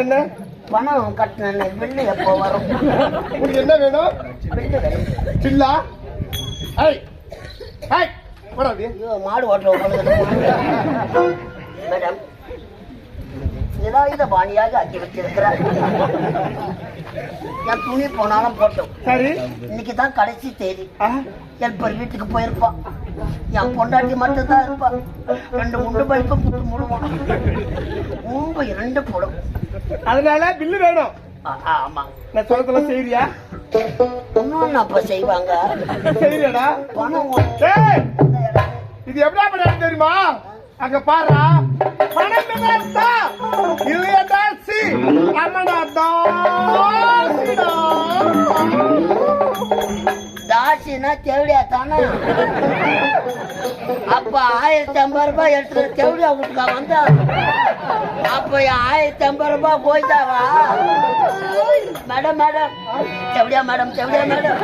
என்ன? பணம் கட்டின பில்லு எப்போ வரும். என்ன வேணும்? பில்லு சில்லா? ஐய் ஐய் மாடு ஓட்டுற மேடம் இதாயுத பாணியாக ஆக்கி வச்சிருக்கிறார். என் துணி போனாலும் போட்டோம். சரி. இன்னைக்கு தான் கடைசி தேதி. ஹெல்ப்பர் வீட்டுக்கு போயிருப்பான் என் பொண்டாட்டி மட்டும் தான் இருப்பா. ரெண்டு முண்டு பைப்பை புட்டு முடுவான் மூம்பு இரண்டு போடும் அதனால பில்லு வேணும். ஆமா. நான் செய்யறியா இன்னொன்னு அப்ப செய்வாங்க. செய்யறியாடா பணம் இது எப்படி தெரியுமா? அங்க பாரு. பணம் அப்ப ஆயிரத்தி ஐம்பது ரூபாய் எடுத்து செவிலியா வீட்டுக்கா வந்தா? அப்ப ஆயிரத்தி ஐம்பது ரூபாய் போயிட்டாவா? Madam madam. செவிலியா மேடம் செவடியா மேடம்.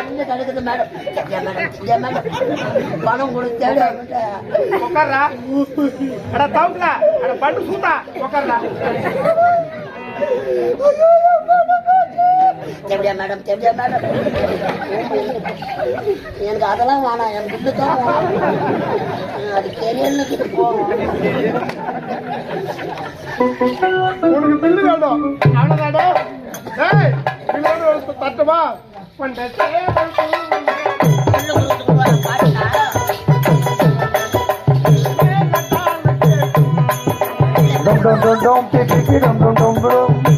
என்ன கிடைக்குது மேடம்? Madam madam. எப்படியா மேடம் எப்படியா மேடம் எனக்கு அதெல்லாம் வேணாம் என் பில்லு தான் அது கெரியர்னு போகும் உனக்கு பில்லு வேணும் அவ்வளோ மேடம் ஏய் பில்லோட தட்டுமா Dum dum dum dum, dum dum dum dum.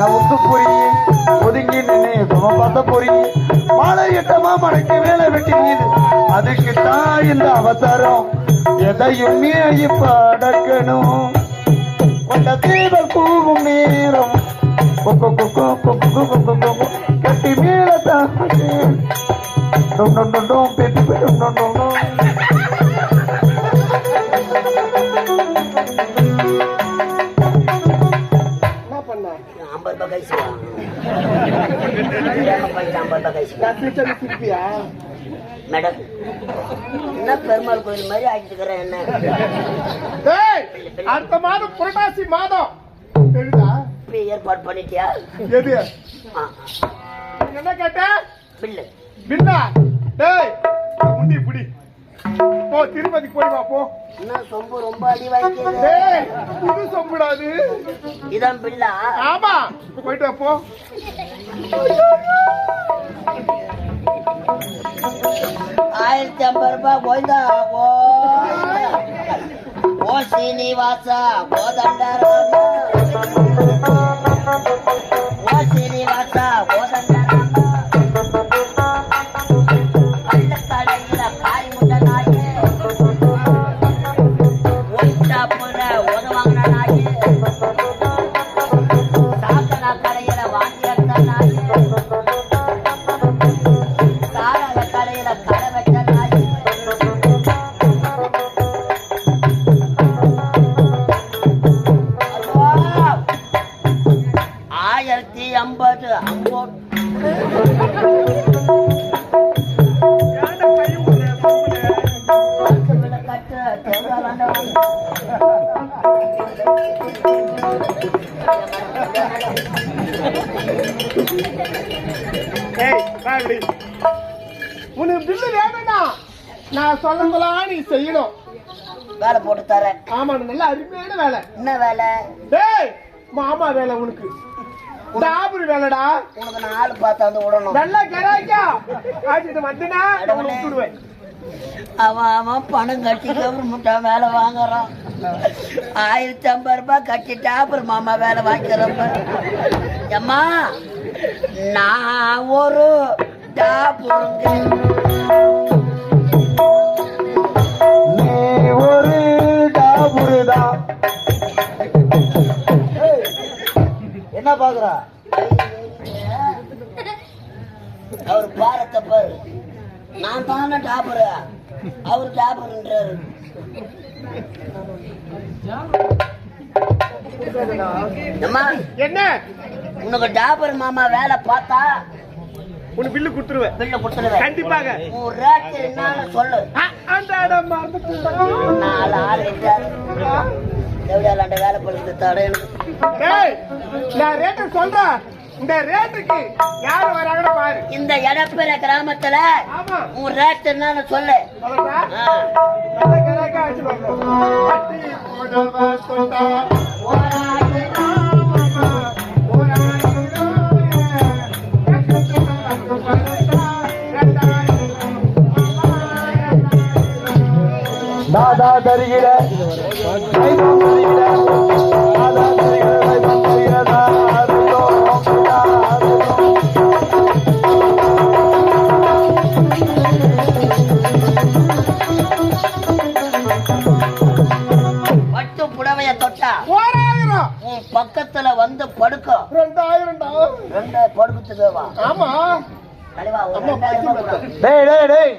நவத்து பொறி ஒதுங்கி நின்று சும பார்த்த பொறி மாலை எட்டமா மடக்கி வேலை வெட்டி நீது அதுக்கு தான் இந்த அவசரம் எதையும் மீறி படக்கணும் கொண்ட தீபம் பூவும் நேரம் கட்டி மேலத்தான் மேடம் என்ன பெருமாள் கோயில் மாதிரி இருக்கிறேன் என்ன? அடுத்த மாதம் புரட்டாசி மாதம். ஏற்பாடு பண்ணிட்டியா? எது? என்ன கேட்ட? பில்லு. பின்னா டேய் முண்டி புடி. போ திருப்பதி போய் வா போ. என்ன சொம்பு ரொம்ப அடி வாங்கிக்கிறது டேய் சொம்பிடாது இதான் பில்லா. ஆமா போயிட்டு வா போ. ஆயிரத்தி ஐம்பது ரூபாய் போய்தா ஓ ஓ சீனிவாச கோதண்டராம ஓ சீனிவாச கோதண்டராம நூத்தி ஐம்பது ஐம்பது உனக்கு பில்லு வேணும்னா நான் சொல்லலாம் நீ செய்யணும். வேலை போட்டு தரேன். ஆமா நல்ல அருமையான வேலை. என்ன வேலை? டேய் மாமா வேலை உனக்கு. டாபுரி வேலைடா உனக்கு ஆள் பார்த்து வந்து விடணும் நல்லா கராய்க்கா. ஆச்சிட்டு வந்தனா விட்டுடுவேன். அவன் அவன் பணம் கட்டி கவர்மெண்டா வேலை வாங்குறான். ஆயிரத்தி ஐம்பது ரூபாய் கட்டிட்டா அப்புறம் மாமா வேலை வாங்கிக்கிறப்ப. அம்மா நான் ஒரு டாபுருங்க என்ன பாக்குறா? அவர் பாரத்தை பாரு நான் தானே டாபரு அவர் டாபருன்றாரு அம்மா என்ன? உனக்கு டாபர் மாமா வேலை பார்த்தா உனக்கு பில்லு கொடுத்துருவேன். பில்ல கொடுத்துருவேன். கண்டிப்பாக. உன் என்னன்னு சொல்லு. நாலு ஆள் இருக்காரு. தேவையாலாண்ட வேலை படுத்து தட நான் ரேட்டு சொல்றேன் இந்த ரேட்டுக்கு யாரு வராங்கன்னு பாரு இந்த எடப்பிற கிராமத்துல உன் ரேட் என்னன்னு சொல்லு சொல்லட்டா? ஆ. ஆமா. தலைவா ஒரு ரெண்டாயிரம் ரூபாய் கொடு. டேய் டேய் டேய்.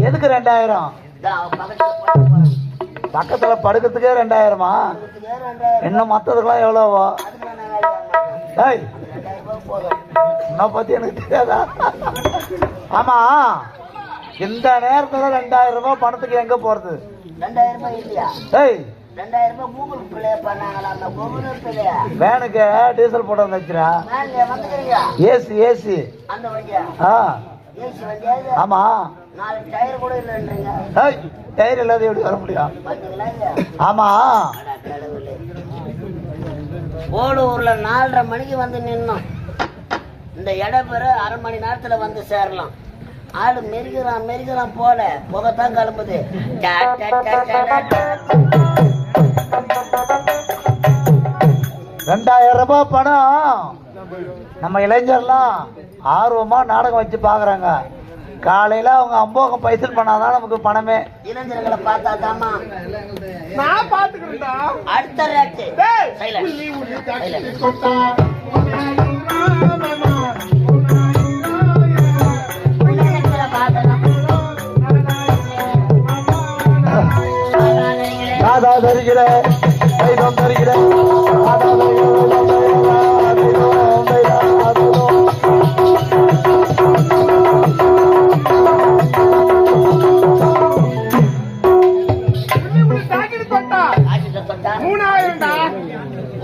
எதுக்கு ரெண்டாயிரம்? அவன் பக்கத்துல படுக்க பக்கத்துல படுக்கிறதுக்கே ரெண்டாயிரமா? இன்னும் மத்ததுக்கெல்லாம் எவ்வளவோ? அதுக்கு நான். டேய். ரெண்டாயிரம் ரூபாய் போதும் உன்னை பத்தி எனக்கு தெரியாதா? ஆமா. இந்த நேரத்துல ரெண்டாயிரம் ரூபாய் பணத்துக்கு எங்க போறது? ரெண்டாயிரம் ரூபாய் இல்லையா? டேய். ரெண்டாயிரம் ரூபாய் கூகுள் பிளே பண்ணாங்களா? அந்த கூகுள் பிளே வேனுக்கு டீசல் போட்டு வந்துச்சுரா ஏசி ஏசி. அந்த வண்டியா? ஆ. ஏசி வண்டியாது ஆமா. நாலு டயர் கூட இல்லைன்றீங்க. டேய் டயர் இல்லாத எப்படி வர முடியும்? ஆமா. ஓடூர்ல நாலரை மணிக்கு வந்து நின்னோம். இந்த இடம் பெற அரை மணி நேரத்துல வந்து சேரலாம். ஆளு மெருகிறான் மெருகிறான் போல. புகைத்தான் கிளம்புது. ரெண்டாயிரம் ரூபாய் பணம். நம்ம இளைஞர்லாம் ஆர்வமா நாடகம் வச்சு பாக்குறாங்க. காலையில அவங்க அம்போகம் பைசல் பண்ணாதான் நமக்கு பணமே. இளைஞர்களை பார்த்தா தாமா நான் பாத்துக்கிறேன்டா அடுத்த ரேட்டு டேய் Silent.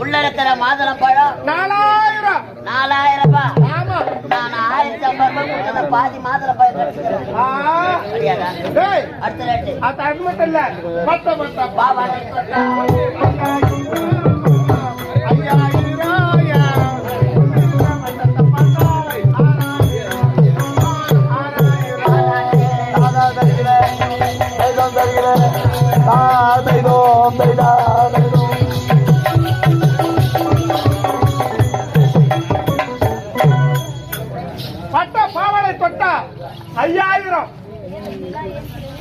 உள்ள இருக்கிற மாதுளம் பழம். நாலாயிரம். நாலாயிரம் நான் ஆயிரத்தி ஐம்பது ரூபாய் கொடுத்த பாதி மாதுளம் பழம் கிடைச்சிக்கிறேன் அடுத்த ரேட்டு பாபா ஐயாயிரம்.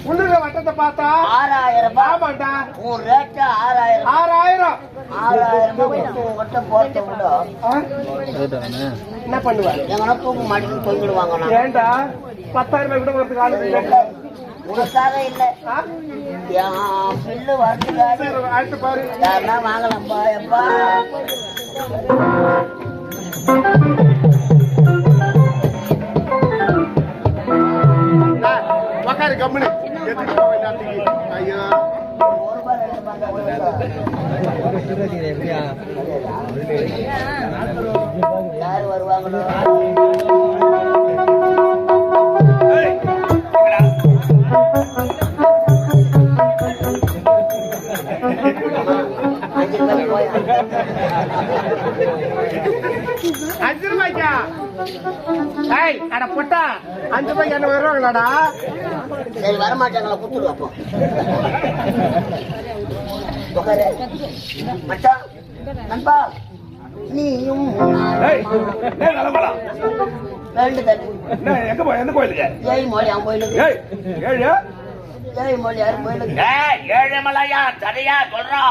உள்ளுக வட்டத்தை பார்த்தா? ஆறாயிரம் ஆமாண்டா. உன் ரேட்டு ஆறாயிரம். ஆறாயிரம். ஆறாயிரம் கொட்ட போட்டு? என்ன பண்ணுவ? எங்கன்னா தூக்கு மாட்டிட்டு தொங்கிடுவாங்க ஏண்டா? பத்தாயிரம் ரூபாய் கூட வரதுக்கு ஆளு இல்லை. உனக்காக இல்லை. பில்லு வரதுக்காக யாருன்னா வாங்கலாம்ப்பா எப்பா? இருக்காது கம்பெனி எதுக்கு போக வேண்டாம் ஐயா அஞ்சு ரூபாய்க்கா? ஐய் அட பொட்டா. அஞ்சு ரூபாய்க்கு என்ன வருவாங்களாடா? சரி வரமாட்டாங்களா குத்துடு அப்போ உட்காரு. மச்சான் நண்பா நீயும். எங்க போய் எந்த கோயிலுக்கு? ஏழு மொழி அவன் கோயிலுக்கு. ஏய் ஏழு? ஏழு மொழி யாரும் கோயிலுக்கு. ஏய் ஏழுமலையா சரியா சொல்றேன்